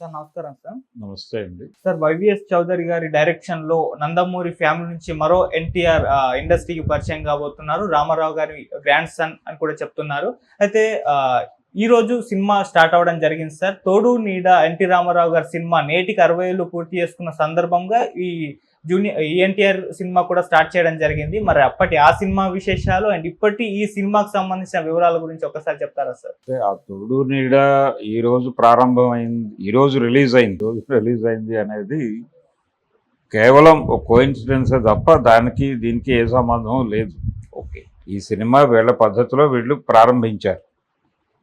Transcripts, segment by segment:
Sir నమస్కారం sir. నమస్తే అండి. సార్ వైవిఎస్ చౌదరి గారి డైరెక్షన్లో నందమూరి ఫ్యామిలీ నుంచి మరో ఎన్టీఆర్ ఇండస్ట్రీకి పరిచయం కాబోతున్నారు. రామారావు గారి గ్రాండ్ సన్ అని కూడా చెప్తున్నారు. అయితే ఈ రోజు సినిమా స్టార్ట్ అవ్వడం జరిగింది సార్. తోడు నీడ ఎన్టీ రామారావు గారి సినిమా నేటికి అరవై ఏళ్ళు పూర్తి చేసుకున్న సందర్భంగా ఈ జూనియర్ ఎన్టీఆర్ సినిమా కూడా స్టార్ట్ చేయడం జరిగింది. మరి అప్పటి ఆ సినిమా విశేషాలు అండ్ ఇప్పటి ఈ సినిమాకి సంబంధించిన వివరాల గురించి ఒకసారి చెప్తారా సార్? ఆ తోడు నీడ ఈ రోజు ప్రారంభమైంది ఈ రోజు రిలీజ్ అయింది. రోజు రిలీజ్ అయింది అనేది కేవలం ఒక కోయిన్సిడెన్స్ తప్ప దానికి దీనికి ఏ సంబంధం లేదు. ఓకే. ఈ సినిమా వీళ్ళ పద్ధతిలో వీళ్ళు ప్రారంభించారు.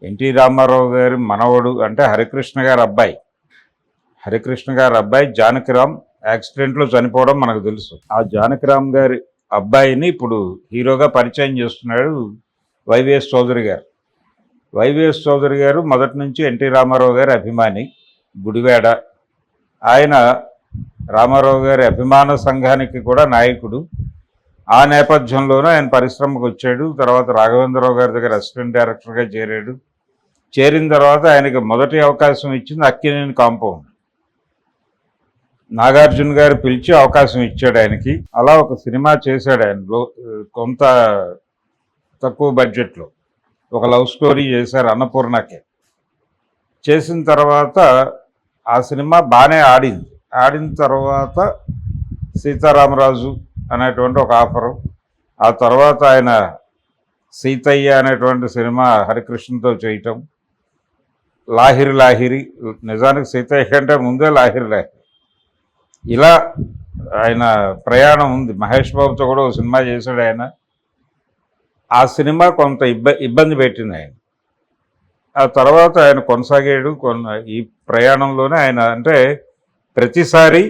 ఎన్టీ రామారావు గారి మనవడు అంటే హరికృష్ణ గారి అబ్బాయి. హరికృష్ణ గారి అబ్బాయి జానకిరామ్ యాక్సిడెంట్లో చనిపోవడం మనకు తెలుసు. ఆ జానకిరామ్ గారి అబ్బాయిని ఇప్పుడు హీరోగా పరిచయం చేస్తున్నాడు వైవిఎస్ చౌదరి గారు. వైవిఎస్ చౌదరి గారు మొదటి నుంచి ఎన్టీ రామారావు గారి అభిమాని గుడివాడ. ఆయన రామారావు గారి అభిమాన సంఘానికి కూడా నాయకుడు. ఆ నేపథ్యంలోనే ఆయన పరిశ్రమకు వచ్చాడు. తర్వాత రాఘవేంద్రరావు గారి దగ్గర అసిస్టెంట్ డైరెక్టర్గా చేరాడు. చేరిన తర్వాత ఆయనకి మొదటి అవకాశం ఇచ్చింది అక్కినేని కాంపౌండ్. నాగార్జున గారు పిలిచి అవకాశం ఇచ్చాడు ఆయనకి. అలా ఒక సినిమా చేశాడు ఆయన లో- కొంత తక్కువ బడ్జెట్లో. ఒక లవ్ స్టోరీ చేశారు అన్నపూర్ణకే. చేసిన తర్వాత ఆ సినిమా బాగానే ఆడింది. ఆడిన తర్వాత సీతారామరాజు అనేటువంటి ఒక ఆఫరు ఆ తర్వాత ఆయన సీతయ్య అనేటువంటి సినిమా హరికృష్ణతో చేయటం. లాహిరి లాహిరి నిజానికి సీతయ్య కంటే ముందే లాహిరి లాహిరి. ఇలా ఆయన ప్రయాణం ఉంది. మహేష్ బాబుతో కూడా ఒక సినిమా చేశాడు ఆయన. ఆ సినిమా కొంత ఇబ్బ ఇబ్బంది పెట్టింది ఆయన. ఆ తర్వాత ఆయన కొనసాగాడు. కొన్న ఈ ప్రయాణంలోనే ఆయన అంటే ప్రతిసారి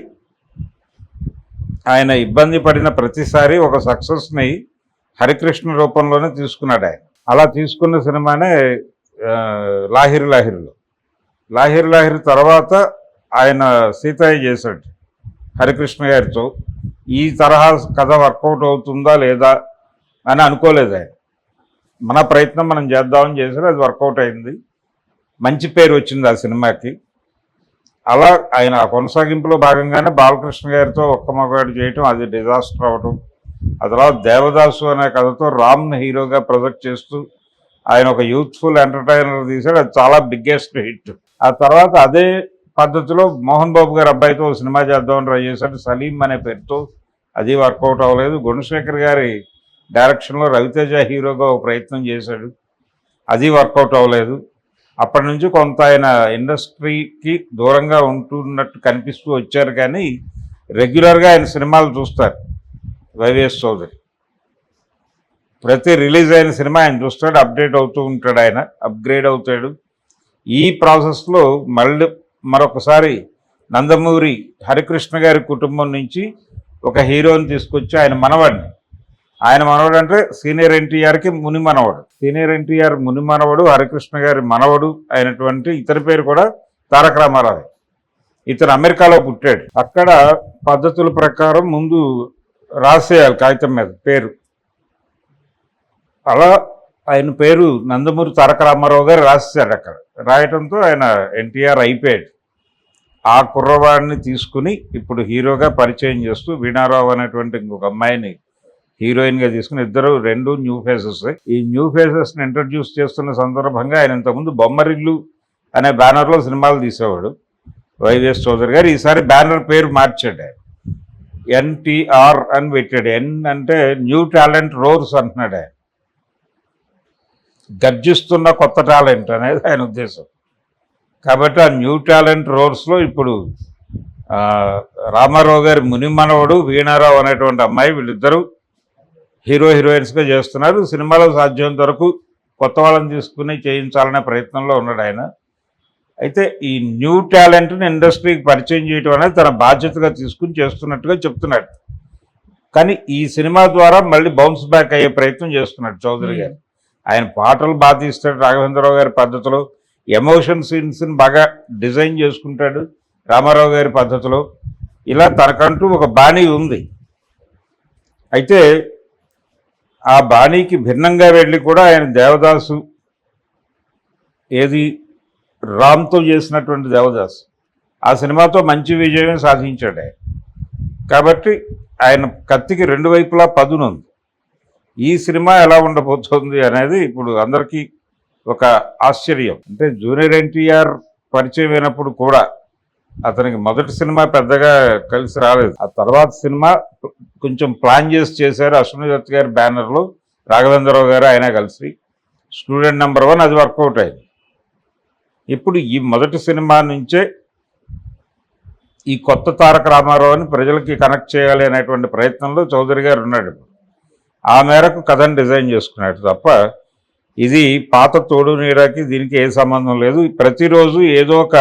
ఆయన ఇబ్బంది పడిన ప్రతిసారి ఒక సక్సెస్ని హరికృష్ణ రూపంలోనే తీసుకున్నాడు ఆయన. అలా తీసుకున్న సినిమానే లాహిర్ లాహిరి లాహిరిలో. లాహిరి లాహిరి తర్వాత ఆయన సీతయ్య చేశాడు. హరికృష్ణ గారితో ఈ తరహా కథ వర్కౌట్ అవుతుందా లేదా అని అనుకోలేదు ఆయన. మన ప్రయత్నం మనం చేద్దామని చేసారు అది వర్కౌట్ అయింది. మంచి పేరు వచ్చింది ఆ సినిమాకి. అలా ఆయన కొనసాగింపులో భాగంగానే బాలకృష్ణ గారితో ఒక్క మగాడు చేయటం అది డిజాస్టర్ అవటం ఆ తర్వాత దేవదాసు అనే కథతో రామ్ను హీరోగా ప్రొజెక్ట్ చేస్తూ ఆయన ఒక యూత్ఫుల్ ఎంటర్టైనర్ తీశాడు. అది చాలా బిగ్గెస్ట్ హిట్. ఆ తర్వాత అదే పద్ధతిలో మోహన్ బాబు గారు అబ్బాయితో సినిమా చేద్దామని ట్రై చేశాడు. సలీం అనే పేరుతో అది వర్కౌట్ అవ్వలేదు. గుణశేఖర్ గారి డైరెక్షన్లో రవితేజ హీరోగా ఒక ప్రయత్నం చేశాడు. అది వర్కౌట్ అవ్వలేదు. అప్పటి నుంచి కొంత ఆయన ఇండస్ట్రీకి దూరంగా ఉంటున్నట్టు కనిపిస్తూ వచ్చారు కానీ రెగ్యులర్గా ఆయన సినిమాలు చూస్తారు. వైవిఎస్ చౌదరి. ప్రతి రిలీజ్ అయిన సినిమా ఆయన చూస్తాడు. అప్డేట్ అవుతూ ఉంటాడు ఆయన. అప్గ్రేడ్ అవుతాడు. ఈ ప్రాసెస్లో మళ్ళీ మరొకసారి నందమూరి హరికృష్ణ గారి కుటుంబం నుంచి ఒక హీరోని తీసుకొచ్చి ఆయన మనవాడిని. ఆయన మనవడు అంటే సీనియర్ ఎన్టీఆర్కి ముని మనవడు. సీనియర్ ఎన్టీఆర్ ముని మనవడు హరికృష్ణ గారి మనవడు అయినటువంటి ఇతని పేరు కూడా తారక రామారావు. ఇతను అమెరికాలో పుట్టాడు. అక్కడ పద్ధతుల ప్రకారం ముందు రాసేయాలి కాగితం మీద పేరు. అలా ఆయన పేరు నందమూరి తారక రామారావు గారు రాసేశాడు అక్కడ. రాయటంతో ఆయన ఎన్టీఆర్ అయిపోయాడు. ఆ కుర్రవాడిని తీసుకుని ఇప్పుడు హీరోగా పరిచయం చేస్తూ వీణారావు అనేటువంటి ఇంకొక అమ్మాయిని హీరోయిన్గా తీసుకుని ఇద్దరు రెండు న్యూ ఫేసెస్. ఈ న్యూ ఫేసెస్ని ఇంట్రడ్యూస్ చేస్తున్న సందర్భంగా ఆయన ఇంతకుముందు బొమ్మరిల్లు అనే బ్యానర్లో సినిమాలు తీసేవాడు. వైవిఎస్ చౌదరి గారు ఈసారి బ్యానర్ పేరు మార్చాడు ఆయన. ఎన్టీఆర్ అని పెట్టాడు. ఎన్ అంటే న్యూ టాలెంట్ రోర్స్ అంటున్నాడు ఆయన. గర్జిస్తున్న కొత్త టాలెంట్ అనేది ఆయన ఉద్దేశం. కాబట్టి ఆ న్యూ టాలెంట్ రోల్స్లో ఇప్పుడు రామారావు గారి ముని మనవడు వీణారావు అనేటువంటి అమ్మాయి వీళ్ళిద్దరూ హీరో హీరోయిన్స్గా చేస్తున్నారు. సినిమాలో సాధ్యమైనంత వరకు కొత్త వాళ్ళని తీసుకుని చేయించాలనే ప్రయత్నంలో ఉన్నాడు ఆయన. అయితే ఈ న్యూ టాలెంట్ని ఇండస్ట్రీకి పరిచయం చేయడం అనేది తన బాధ్యతగా తీసుకుని చేస్తున్నట్టుగా చెప్తున్నాడు. కానీ ఈ సినిమా ద్వారా మళ్ళీ బౌన్స్ బ్యాక్ అయ్యే ప్రయత్నం చేస్తున్నాడు చౌదరి గారు. ఆయన పాటలు బాగా తీస్తాడు రాఘవేంద్రరావు గారి పద్ధతిలో. ఎమోషన్ సీన్స్ని బాగా డిజైన్ చేసుకుంటాడు రామారావు గారి పద్ధతిలో. ఇలా తనకంటూ ఒక బాణీ ఉంది. అయితే ఆ బాణీకి భిన్నంగా వెళ్ళి కూడా ఆయన దేవదాసు ఏది రామ్తో చేసినటువంటి దేవదాసు. ఆ సినిమాతో మంచి విజయం సాధించాడు ఆయన. కాబట్టి ఆయన కత్తికి రెండు వైపులా పదునుంది. ఈ సినిమా ఎలా ఉండబోతోంది అనేది ఇప్పుడు అందరికీ ఒక ఆశ్చర్యం. అంటే జూనియర్ ఎన్టీఆర్ పరిచయం అయినప్పుడు కూడా అతనికి మొదటి సినిమా పెద్దగా కలిసి రాలేదు. ఆ తర్వాత సినిమా కొంచెం ప్లాన్ చేసి చేశారు అశ్వనిదత్ గారి బ్యానర్లో రాఘవేంద్రరావు గారు ఆయన కలిసి. స్టూడెంట్ నెంబర్ వన్ అది వర్కౌట్ అయింది. ఇప్పుడు ఈ మొదటి సినిమా నుంచే ఈ కొత్త తారక రామారావుని ప్రజలకి కనెక్ట్ చేయాలి అనేటువంటి ప్రయత్నంలో చౌదరి గారు ఉన్నాడు ఆ మేరకు కథను డిజైన్ చేసుకున్నాడు తప్ప ఇది పాత తోడు నీడకి దీనికి ఏ సంబంధం లేదు. ప్రతిరోజు ఏదో ఒక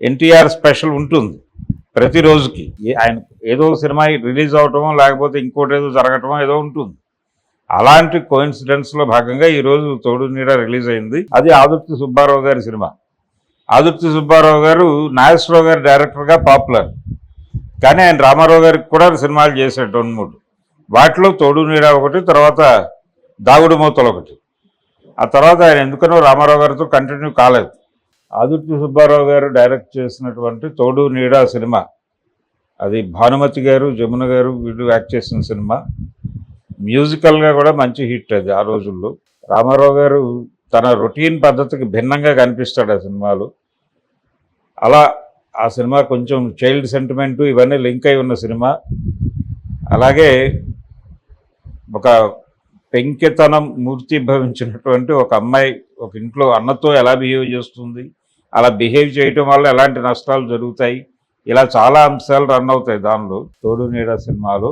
ఎన్టీఆర్ స్పెషల్ ఉంటుంది ప్రతిరోజుకి. ఆయన ఏదో సినిమా రిలీజ్ అవటమో లేకపోతే ఇంకోటి ఏదో జరగటమో ఏదో ఉంటుంది. అలాంటి కోయిన్సిడెన్స్లో భాగంగా ఈరోజు తోడు నీడ రిలీజ్ అయింది. అది ఆదుర్తి సుబ్బారావు గారి సినిమా. ఆదుర్తి సుబ్బారావు గారు నాగేశ్వరరావు గారి డైరెక్టర్గా పాపులర్ కానీ ఆయన రామారావు గారికి కూడా సినిమాలు చేశాడు రెండు మూడు. వాటిలో తోడు నీడ ఒకటి తర్వాత దాగుడు మూతలు ఒకటి. ఆ తర్వాత ఆయన ఎందుకనో రామారావు గారితో కంటిన్యూ కాలేదు. ఆదుర్తి సుబ్బారావు గారు డైరెక్ట్ చేసినటువంటి తోడు నీడ సినిమా. అది భానుమతి గారు జమున గారు వీళ్ళు యాక్ట్ చేసిన సినిమా. మ్యూజికల్గా కూడా మంచి హిట్ అది ఆ రోజుల్లో. రామారావు గారు తన రొటీన్ పద్ధతికి భిన్నంగా కనిపిస్తాడు ఆ సినిమాలు. అలా ఆ సినిమా కొంచెం చైల్డ్ సెంటిమెంటు ఇవన్నీ లింక్ అయి ఉన్న సినిమా. అలాగే ఒక పెంకితనం మూర్తి భవించినటువంటి ఒక అమ్మాయి ఒక ఇంట్లో అన్నతో ఎలా బిహేవ్ చేస్తుంది అలా బిహేవ్ చేయటం వల్ల ఎలాంటి నష్టాలు జరుగుతాయి ఇలా చాలా అంశాలు రన్ అవుతాయి దానిలో. తోడు నీడ సినిమాలో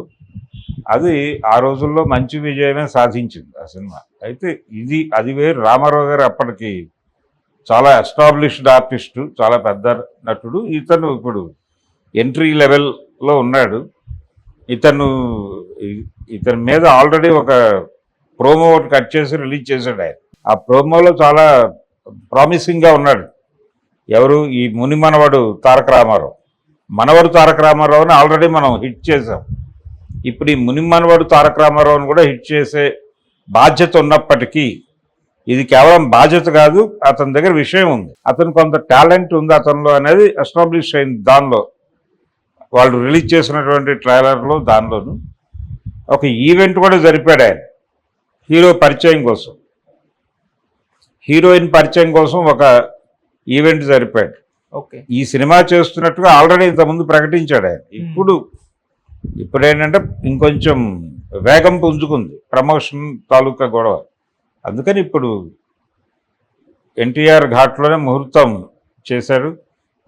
అది ఆ రోజుల్లో మంచి విజయమే సాధించింది ఆ సినిమా. అయితే ఇది అది వేరు. రామారావు గారు అప్పటికి చాలా ఎస్టాబ్లిష్డ్ ఆర్టిస్టు చాలా పెద్ద నటుడు. ఇతను ఇప్పుడు ఎంట్రీ లెవెల్లో ఉన్నాడు. ఇతను ఇతని మీద ఆల్రెడీ ఒక ప్రోమో ఒకటి కట్ చేసి రిలీజ్ చేశాడు ఆయన. ఆ ప్రోమోలో చాలా ప్రామిసింగ్గా ఉన్నాడు. ఎవరు? ఈ ముని మనవడు తారక రామారావు. మనవడు తారక రామారావుని ఆల్రెడీ మనం హిట్ చేసాం ఇప్పుడు ఈ ముని మనవడు తారక రామారావుని కూడా హిట్ చేసే బాధ్యత ఉన్నప్పటికీ ఇది కేవలం బాధ్యత కాదు అతని దగ్గర విషయం ఉంది. అతను కొంత టాలెంట్ ఉంది అతనిలో అనేది ఎస్టాబ్లిష్ అయింది దానిలో. వాళ్ళు రిలీజ్ చేసినటువంటి ట్రైలర్లో దానిలోను ఒక ఈవెంట్ కూడా జరిపాడు ఆయన. హీరో పరిచయం కోసం. హీరోయిన్ పరిచయం కోసం ఒక ఈవెంట్ జరిపాడు. ఓకే. ఈ సినిమా చేస్తున్నట్టుగా ఆల్రెడీ ఇంతకుముందు ప్రకటించాడు ఆయన. ఇప్పుడు ఇప్పుడు ఏంటంటే ఇంకొంచెం వేగం పుంజుకుంది. ప్రమోషన్ తాలూకా గొడవ. అందుకని ఇప్పుడు ఎన్టీఆర్ ఘాట్లోనే ముహూర్తం చేశారు.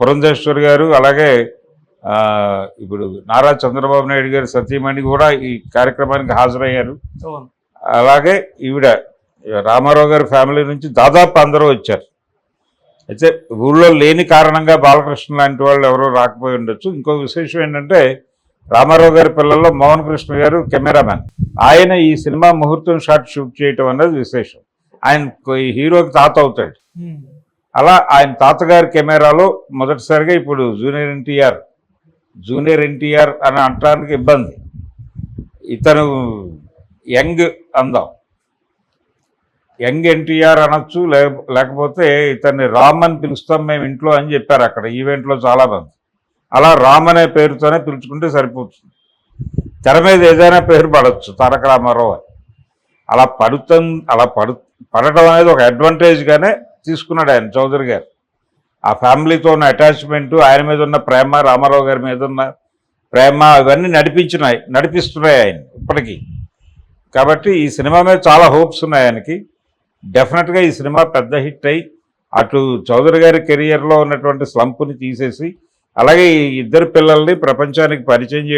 పురంధేశ్వర్ గారు అలాగే ఇప్పుడు నారా చంద్రబాబు నాయుడు గారు సతీమణి కూడా ఈ కార్యక్రమానికి హాజరయ్యారు. అలాగే ఈవిడ రామారావు గారి ఫ్యామిలీ నుంచి దాదాపు అందరూ వచ్చారు. అయితే ఊళ్ళో లేని కారణంగా బాలకృష్ణ లాంటి వాళ్ళు ఎవరో రాకపోయి ఉండొచ్చు. ఇంకో విశేషం ఏంటంటే రామారావు గారి పిల్లల్లో మోహన్ కృష్ణ గారు కెమెరామెన్ ఆయన ఈ సినిమా ముహూర్తం షాట్ షూట్ చేయటం అనేది విశేషం. ఆయన హీరోకి తాత అవుతాడు. అలా ఆయన తాతగారి కెమెరాలో మొదటిసారిగా ఇప్పుడు జూనియర్ ఎన్టీఆర్ జూనియర్ ఎన్టీఆర్ అని అంటానికి ఇబ్బంది. ఇతను యంగ్ అందాం. యంగ్ ఎన్టీఆర్ అనొచ్చు లేకపోతే ఇతన్ని రామ్ అని పిలుస్తాం మేము ఇంట్లో అని చెప్పారు అక్కడ ఈవెంట్లో చాలా మంది. అలా రామ్ అనే పేరుతోనే పిలుచుకుంటే సరిపోతుంది. తెర మీద ఏదైనా పేరు పడవచ్చు తారక రామారావు అని. అలా పడుతం అలా పడు పడటం అనేది ఒక అడ్వాంటేజ్గానే తీసుకున్నాడు ఆయన చౌదరి గారు. ఆ ఫ్యామిలీతో ఉన్న అటాచ్మెంట్ ఆయన మీద ఉన్న ప్రేమ రామారావు గారి మీద ఉన్న ప్రేమ ఇవన్నీ నడిపించినాయి నడిపిస్తున్నాయి ఆయన ఇప్పటికీ. కాబట్టి ఈ సినిమా మీద చాలా హోప్స్ ఉన్నాయి ఆయనకి. డెఫినెట్గా ఈ సినిమా పెద్ద హిట్ అయి అటు చౌదరి గారి కెరియర్లో ఉన్నటువంటి స్లంప్ని తీసేసి అలాగే ఈ ఇద్దరు పిల్లల్ని ప్రపంచానికి పరిచయం చేయడం